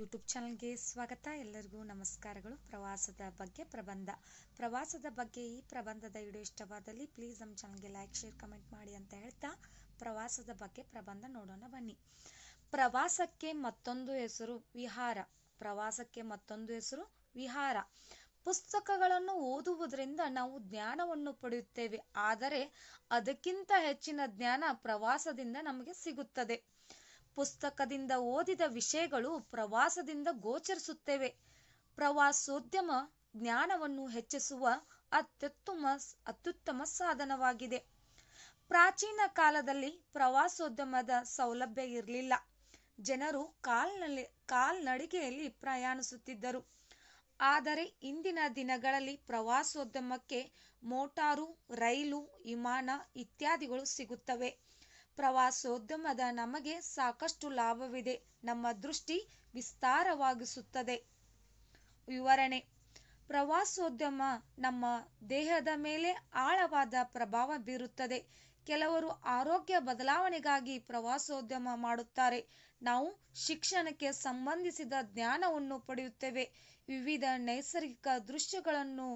YouTube ಚಾನಲ್ಗೆ ಸ್ವಾಗತ. ಎಲ್ಲರಿಗೂ ನಮಸ್ಕಾರಗಳು. ಪ್ರವಾಸದ ಬಗ್ಗೆ ಪ್ರಬಂಧ. ಪ್ರವಾಸದ ಬಗ್ಗೆ ಈ ಪ್ರಬಂಧದ ವಿಡಿಯೋ ಇಷ್ಟವಾದಲ್ಲಿ ಪ್ಲೀಸ್ ನಮ್ಮ ಚಾನಲ್ಗೆ ಲೈಕ್ ಶೇರ್ ಕಮೆಂಟ್ ಮಾಡಿ ಅಂತ ಹೇಳ್ತಾ ಪ್ರವಾಸದ ಬಗ್ಗೆ ಪ್ರಬಂಧ ನೋಡೋಣ ಬನ್ನಿ. ಪ್ರವಾಸಕ್ಕೆ ಮತ್ತೊಂದು ಹೆಸರು ವಿಹಾರ. ಪ್ರವಾಸಕ್ಕೆ ಮತ್ತೊಂದು ಹೆಸರು ವಿಹಾರ. ಪುಸ್ತಕಗಳನ್ನು ಓದುವುದರಿಂದ ನಾವು ಜ್ಞಾನವನ್ನು ಪಡೆಯುತ್ತೇವೆ. ಆದರೆ ಅದಕ್ಕಿಂತ ಹೆಚ್ಚಿನ ಜ್ಞಾನ ಪ್ರವಾಸದಿಂದ ನಮಗೆ ಸಿಗುತ್ತದೆ. ಪುಸ್ತಕದಿಂದ ಓದಿದ ವಿಷಯಗಳು ಪ್ರವಾಸದಿಂದ ಗೋಚರಿಸುತ್ತವೆ. ಪ್ರವಾಸೋದ್ಯಮ ಜ್ಞಾನವನ್ನು ಹೆಚ್ಚಿಸುವ ಅತ್ಯುತ್ತಮ ಅತ್ಯುತ್ತಮ ಸಾಧನವಾಗಿದೆ. ಪ್ರಾಚೀನ ಕಾಲದಲ್ಲಿ ಪ್ರವಾಸೋದ್ಯಮದ ಸೌಲಭ್ಯ ಇರಲಿಲ್ಲ. ಜನರು ಕಾಲ್ನಲ್ಲಿ, ಕಾಲ್ನಡಿಗೆಯಲ್ಲಿ ಪ್ರಯಾಣಿಸುತ್ತಿದ್ದರು. ಆದರೆ ಇಂದಿನ ದಿನಗಳಲ್ಲಿ ಪ್ರವಾಸೋದ್ಯಮಕ್ಕೆ ಮೋಟಾರು, ರೈಲು, ವಿಮಾನ ಇತ್ಯಾದಿಗಳು ಸಿಗುತ್ತವೆ. ಪ್ರವಾಸೋದ್ಯಮದ ನಮಗೆ ಸಾಕಷ್ಟು ಲಾಭವಿದೆ. ನಮ್ಮ ದೃಷ್ಟಿ ವಿಸ್ತಾರವಾಗಿಸುತ್ತದೆ. ವಿವರಣೆ. ಪ್ರವಾಸೋದ್ಯಮ ನಮ್ಮ ದೇಹದ ಮೇಲೆ ಆಳವಾದ ಪ್ರಭಾವ ಬೀರುತ್ತದೆ. ಕೆಲವರು ಆರೋಗ್ಯ ಬದಲಾವಣೆಗಾಗಿ ಪ್ರವಾಸೋದ್ಯಮ ಮಾಡುತ್ತಾರೆ. ನಾವು ಶಿಕ್ಷಣಕ್ಕೆ ಸಂಬಂಧಿಸಿದ ಜ್ಞಾನವನ್ನು ಪಡೆಯುತ್ತೇವೆ. ವಿವಿಧ ನೈಸರ್ಗಿಕ ದೃಶ್ಯಗಳನ್ನು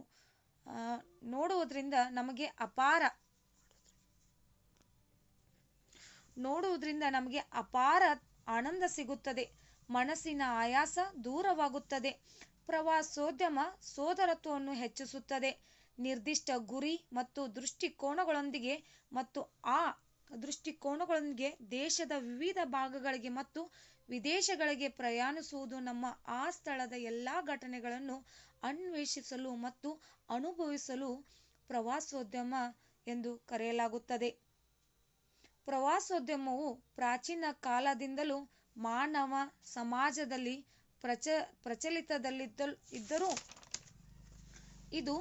ನೋಡುವುದರಿಂದ ನಮಗೆ ಅಪಾರ ನೋಡುವುದರಿಂದ ನಮಗೆ ಅಪಾರ ಆನಂದ ಸಿಗುತ್ತದೆ. ಮನಸ್ಸಿನ ಆಯಾಸ ದೂರವಾಗುತ್ತದೆ. ಪ್ರವಾಸೋದ್ಯಮ ಸೋದರತ್ವವನ್ನು ಹೆಚ್ಚಿಸುತ್ತದೆ. ನಿರ್ದಿಷ್ಟ ಗುರಿ ಮತ್ತು ದೃಷ್ಟಿಕೋನಗಳೊಂದಿಗೆ ಮತ್ತು ಆ ದೃಷ್ಟಿಕೋನಗಳೊಂದಿಗೆ ದೇಶದ ವಿವಿಧ ಭಾಗಗಳಿಗೆ ಮತ್ತು ವಿದೇಶಗಳಿಗೆ ಪ್ರಯಾಣಿಸುವುದು ನಮ್ಮ ಆ ಸ್ಥಳದ ಎಲ್ಲ ಘಟನೆಗಳನ್ನು ಅನ್ವೇಷಿಸಲು ಮತ್ತು ಅನುಭವಿಸಲು ಪ್ರವಾಸೋದ್ಯಮ ಎಂದು ಕರೆಯಲಾಗುತ್ತದೆ. ಪ್ರವಾಸೋದ್ಯಮವು ಪ್ರಾಚೀನ ಕಾಲದಿಂದಲೂ ಮಾನವ ಸಮಾಜದಲ್ಲಿ ಪ್ರಚ ಪ್ರಚಲಿತದಲ್ಲಿದ್ದ ಇದ್ದರೂ ಇದು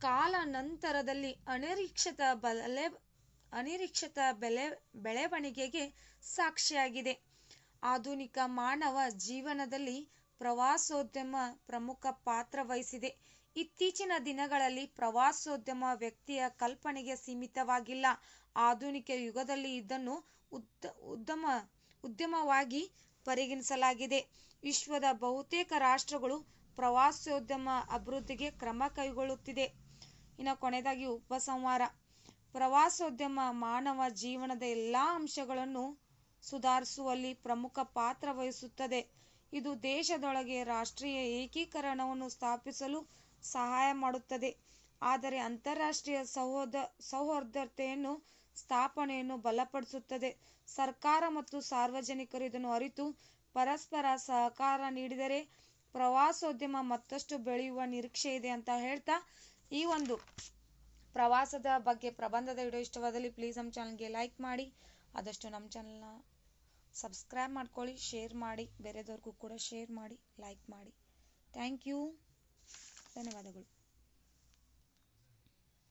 ಕಾಲಾನಂತರದಲ್ಲಿ ಅನಿರೀಕ್ಷಿತ ಬಲೆ, ಅನಿರೀಕ್ಷಿತ ಬೆಲೆ, ಬೆಳವಣಿಗೆಗೆ ಸಾಕ್ಷಿಯಾಗಿದೆ. ಆಧುನಿಕ ಮಾನವ ಜೀವನದಲ್ಲಿ ಪ್ರವಾಸೋದ್ಯಮ ಪ್ರಮುಖ ಪಾತ್ರ ವಹಿಸಿದೆ. ಇತ್ತೀಚಿನ ದಿನಗಳಲ್ಲಿ ಪ್ರವಾಸೋದ್ಯಮ ವ್ಯಕ್ತಿಯ ಕಲ್ಪನೆಗೆ ಸೀಮಿತವಾಗಿಲ್ಲ. ಆಧುನಿಕ ಯುಗದಲ್ಲಿ ಇದನ್ನು ಉದ್ದ, ಉದ್ಯಮ, ಉದ್ಯಮವಾಗಿ ಪರಿಗಣಿಸಲಾಗಿದೆ. ವಿಶ್ವದ ಬಹುತೇಕ ರಾಷ್ಟ್ರಗಳು ಪ್ರವಾಸೋದ್ಯಮ ಅಭಿವೃದ್ಧಿಗೆ ಕ್ರಮ ಕೈಗೊಳ್ಳುತ್ತಿದೆ. ಇನ್ನು ಕೊನೆಯದಾಗಿ ಉಪಸಂಹಾರ. ಪ್ರವಾಸೋದ್ಯಮ ಮಾನವ ಜೀವನದ ಎಲ್ಲ ಅಂಶಗಳನ್ನು ಸುಧಾರಿಸುವಲ್ಲಿ ಪ್ರಮುಖ ಪಾತ್ರ ವಹಿಸುತ್ತದೆ. ಇದು ದೇಶದೊಳಗೆ ರಾಷ್ಟ್ರೀಯ ಏಕೀಕರಣವನ್ನು ಸ್ಥಾಪಿಸಲು ಸಹಾಯ ಮಾಡುತ್ತದೆ. ಆದರೆ ಅಂತಾರಾಷ್ಟ್ರೀಯ ಸಹೋದ, ಸೌಹಾರ್ದತೆಯನ್ನು, ಸ್ಥಾಪನೆಯನ್ನು ಬಲಪಡಿಸುತ್ತದೆ. ಸರ್ಕಾರ ಮತ್ತು ಸಾರ್ವಜನಿಕರು ಇದನ್ನು ಅರಿತು ಪರಸ್ಪರ ಸಹಕಾರ ನೀಡಿದರೆ ಪ್ರವಾಸೋದ್ಯಮ ಮತ್ತಷ್ಟು ಬೆಳೆಯುವ ನಿರೀಕ್ಷೆ ಇದೆ ಅಂತ ಹೇಳ್ತಾ ಈ ಒಂದು ಪ್ರವಾಸದ ಬಗ್ಗೆ ಪ್ರಬಂಧದ ವಿಡಿಯೋ ಇಷ್ಟವಾದಲ್ಲಿ ಪ್ಲೀಸ್ ನಮ್ಮ ಚಾನಲ್ಗೆ ಲೈಕ್ ಮಾಡಿ. ಆದಷ್ಟು ನಮ್ಮ ಚಾನಲ್ನ ಸಬ್ಸ್ಕ್ರೈಬ್ ಮಾಡ್ಕೊಳ್ಳಿ ಶೇರ್ ಮಾಡಿ. ಬೇರೆದವ್ರಿಗೂ ಕೂಡ ಶೇರ್ ಮಾಡಿ ಲೈಕ್ ಮಾಡಿ. ಥ್ಯಾಂಕ್ ಯು ಧನ್ಯವಾದಗಳು.